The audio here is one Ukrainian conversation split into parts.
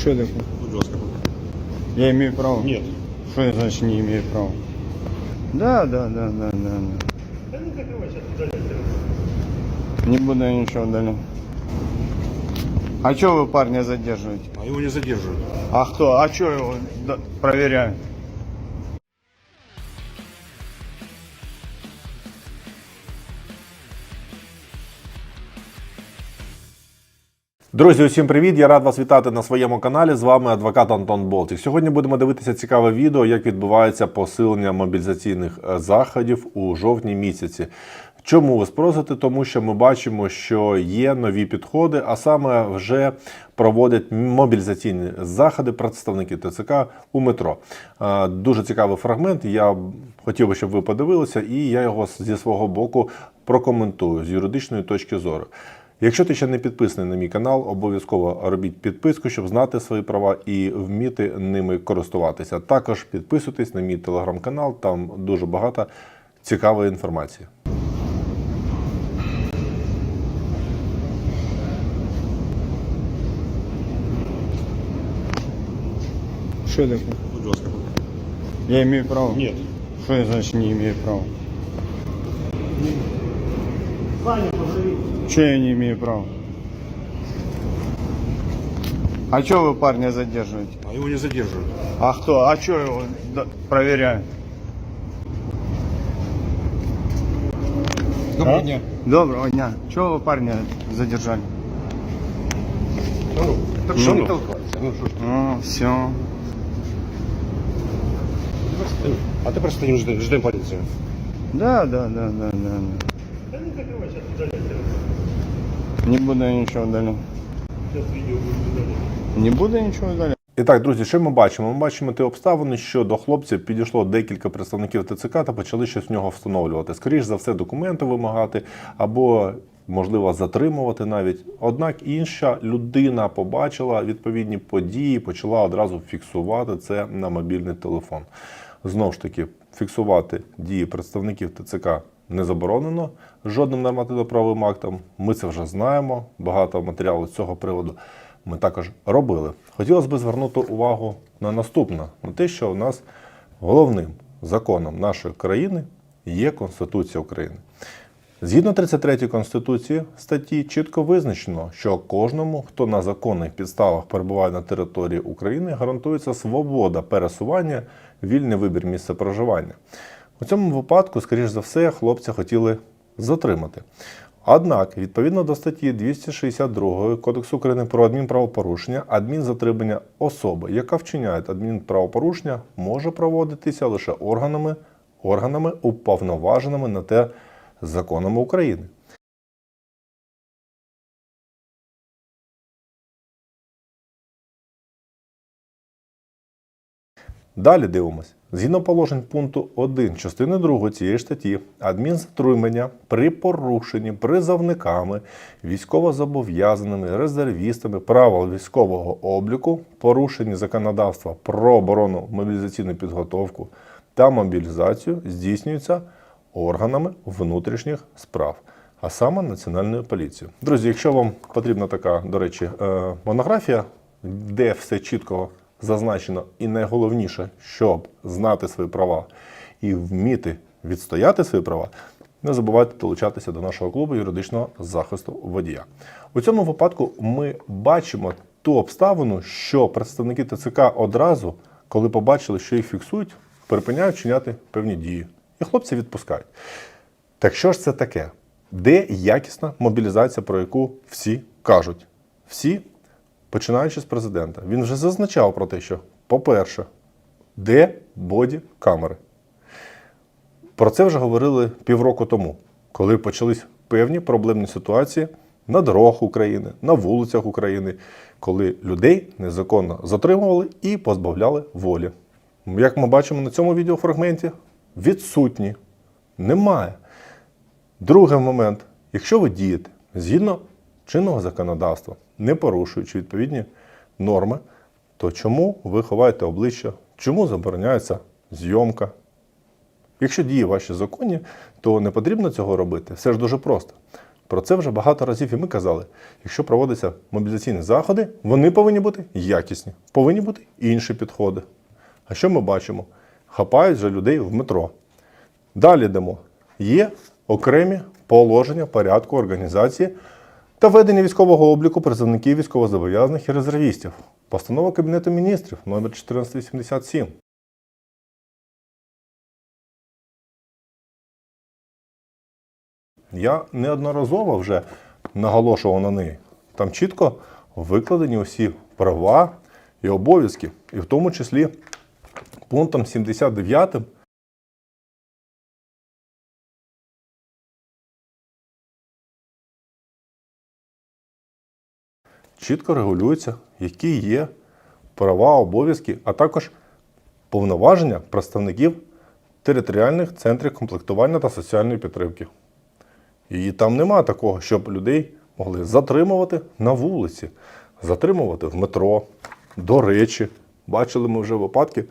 Что такое? Будь ласка. Я имею право? Нет. Что это значит не имею права? Да, да, да, да, да. да. Не буду я ничего удалять. А что вы парня задерживаете? А его не задерживают. А кто? А что его да- проверяют? Друзі, усім привіт! Я рад вас вітати на своєму каналі. З вами адвокат Антон Болтик. Сьогодні будемо дивитися цікаве відео, як відбувається посилення мобілізаційних е, заходів у жовтні місяці. Чому ви спросите? Тому що ми бачимо, що є нові підходи, а саме вже проводять мобілізаційні заходи представники ТЦК у метро. Е, Дуже цікавий фрагмент. Я хотів би, щоб ви подивилися, і я його зі свого боку прокоментую з юридичної точки зору. Якщо ти ще не підписаний на мій канал, обов'язково робіть підписку, щоб знати свої права і вміти ними користуватися. Також підписуйтесь на мій телеграм-канал, там дуже багато цікавої інформації. Что такое? Будь ласка. Я имею право? Нет. Что это значит не имею права? Что я не имею права? А что вы парня задерживаете? А его не задерживают. А кто? А что его да- проверяют? Доброго А? дня. Доброго дня. Чего вы парня задержали? Ну, так Ну. що не толкайся? Ну, що ж? О, все. А ти просто не жди, ждем поліцію. Да, да, да, да, да. да. Не буду я ничего удалять. Не буду я ничего удалять. І так, друзі, що ми бачимо? Ми бачимо ті обставини, що до хлопців підійшло декілька представників ТЦК та почали щось в нього встановлювати. Скоріш за все, документи вимагати або, можливо, затримувати навіть. Однак інша людина побачила відповідні події, почала одразу фіксувати це на мобільний телефон. Знову ж таки, фіксувати дії представників ТЦК не заборонено жодним нормативно-правовим актом. Ми це вже знаємо. Багато матеріалу з цього приводу ми також робили. Хотілося б звернути увагу на наступне: на те, що у нас головним законом нашої країни є Конституція України. Згідно 33 Конституції статті чітко визначено, що кожному, хто на законних підставах перебуває на території України, гарантується свобода пересування, вільний вибір місця проживання. У цьому випадку, скоріш за все, хлопця хотіли затримати. Однак, відповідно до статті 262 Кодексу України про адмінправопорушення, адмінзатримання особи, яка вчиняє адмінправопорушення, може проводитися лише органами, органами уповноваженими на те законами України. Далі дивимось. Згідно положень пункту 1 частини 2 цієї статті, адмінзатримання при порушенні призовниками, військовозобов'язаними, резервістами правил військового обліку, порушенні законодавства про оборону мобілізаційну підготовку та мобілізацію здійснюється органами внутрішніх справ, а саме Національною поліцією. Друзі, якщо вам потрібна така, до речі, е, монографія, де все чітко зазначено, і найголовніше, щоб знати свої права і вміти відстояти свої права, не забувайте долучатися до нашого клубу юридичного захисту водія. У цьому випадку ми бачимо ту обставину, що представники ТЦК одразу, коли побачили, що їх фіксують, припиняють чиняти певні дії. І хлопці відпускають. Так що ж це таке? Де якісна мобілізація, про яку всі кажуть? Всі, починаючи з президента, він вже зазначав про те, що, по-перше, де боді камери. Про це вже говорили півроку тому, коли почались певні проблемні ситуації на дорогах України, на вулицях України, коли людей незаконно затримували і позбавляли волі. Як ми бачимо на цьому відеофрагменті, відсутні. Немає. Другий момент, якщо ви дієте згідно чинного законодавства, не порушуючи відповідні норми, то чому ви ховаєте обличчя? Чому забороняється зйомка? Якщо дії ваші законні, то не потрібно цього робити. Все ж дуже просто. Про це вже багато разів і ми казали. Якщо проводяться мобілізаційні заходи, вони повинні бути якісні, повинні бути інші підходи. А що ми бачимо? Хапають же людей в метро. Далі йдемо. Є окремі положення порядку організації та ведення військового обліку призовників військовозобов'язаних і резервістів. Постанова Кабінету міністрів номер 1487. Я неодноразово вже наголошував на неї. Там чітко викладені усі права і обов'язки, і в тому числі пунктом 79 чітко регулюється, які є права, обов'язки, а також повноваження представників територіальних центрів комплектування та соціальної підтримки. І там нема такого, щоб людей могли затримувати на вулиці, затримувати в метро. До речі, бачили ми вже випадки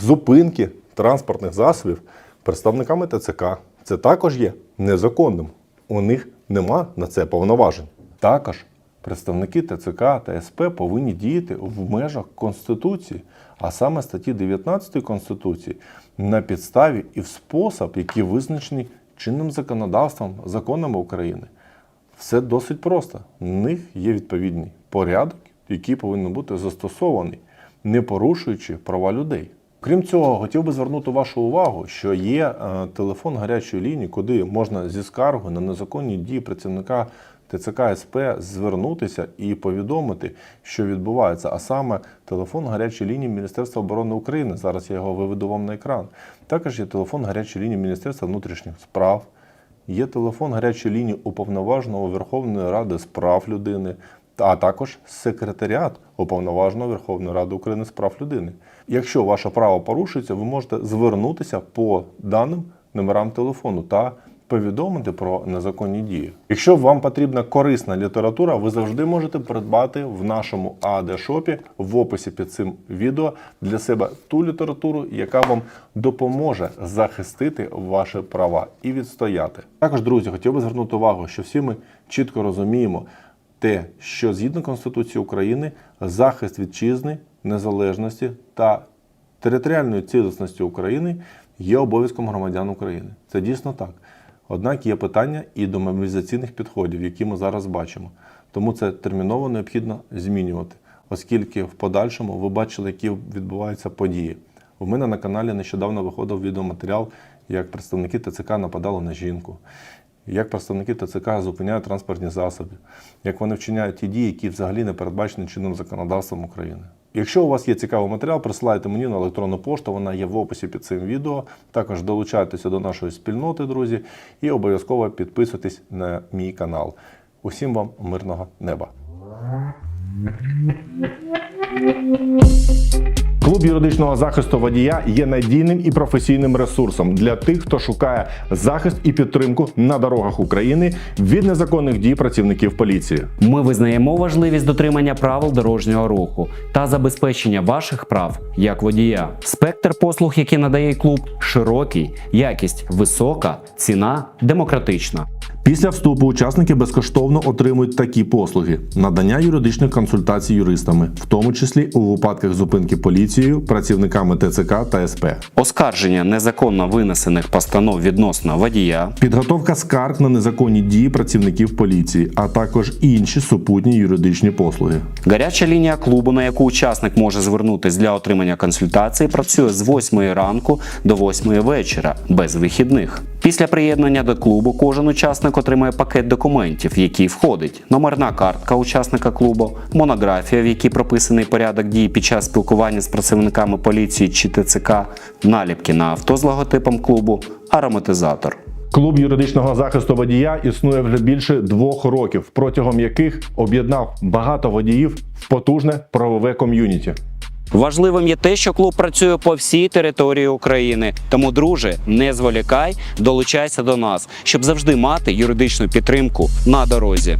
зупинки транспортних засобів представниками ТЦК. Це також є незаконним. У них нема на це повноважень. Також представники ТЦК та СП повинні діяти в межах Конституції, а саме статті 19 Конституції, на підставі і в спосіб, який визначений чинним законодавством, законами України. Все досить просто. В них є відповідний порядок, який повинен бути застосований, не порушуючи права людей. Крім цього, хотів би звернути вашу увагу, що є е, телефон гарячої лінії, куди можна зі скаргою на незаконні дії працівника ТЦК СП звернутися і повідомити, що відбувається. А саме телефон гарячої лінії Міністерства оборони України. Зараз я його виведу вам на екран. Також є телефон гарячої лінії Міністерства внутрішніх справ. Є телефон гарячої лінії уповноваженого Верховної Ради з прав людини, а також секретаріат уповноваженого Верховної Ради України з прав людини. Якщо ваше право порушується, ви можете звернутися по даним номерам телефону та повідомити про незаконні дії. Якщо вам потрібна корисна література, ви завжди можете придбати в нашому АД-шопі в описі під цим відео для себе ту літературу, яка вам допоможе захистити ваші права і відстояти. Також, друзі, хотів би звернути увагу, що всі ми чітко розуміємо те, що згідно Конституції України захист вітчизни, незалежності та територіальної цілісності України є обов'язком громадян України. Це дійсно так. Однак є питання і до мобілізаційних підходів, які ми зараз бачимо. Тому це терміново необхідно змінювати, оскільки в подальшому ви бачили, які відбуваються події. У мене на каналі нещодавно виходив відеоматеріал, як представники ТЦК нападали на жінку, як представники ТЦК зупиняють транспортні засоби, як вони вчиняють ті дії, які взагалі не передбачені чинним законодавством України. Якщо у вас є цікавий матеріал, присилайте мені на електронну пошту, вона є в описі під цим відео. Також долучайтеся до нашої спільноти, друзі, і обов'язково підписуйтесь на мій канал. Усім вам мирного неба! Клуб юридичного захисту водія є надійним і професійним ресурсом для тих, хто шукає захист і підтримку на дорогах України від незаконних дій працівників поліції. Ми визнаємо важливість дотримання правил дорожнього руху та забезпечення ваших прав як водія. Спектр послуг, які надає клуб, широкий, якість висока, ціна демократична. Після вступу учасники безкоштовно отримують такі послуги: надання юридичних консультацій юристами, в тому числі у випадках зупинки поліцією, працівниками ТЦК та СП, Оскарження незаконно винесених постанов відносно водія, підготовка скарг на незаконні дії працівників поліції, а також інші супутні юридичні послуги. Гаряча лінія клубу, на яку учасник може звернутись для отримання консультації, працює з 8 ранку до 8 вечора без вихідних. Після приєднання до клубу кожен учасник отримує пакет документів, в який входить номерна картка учасника клубу, монографія, в якій прописаний порядок дій під час спілкування з працівниками поліції чи ТЦК, наліпки на авто з логотипом клубу, ароматизатор. Клуб юридичного захисту водія існує вже більше двох років, протягом яких об'єднав багато водіїв в потужне правове ком'юніті. Важливим є те, що клуб працює по всій території України. Тому, друже, не зволікай, долучайся до нас, щоб завжди мати юридичну підтримку на дорозі.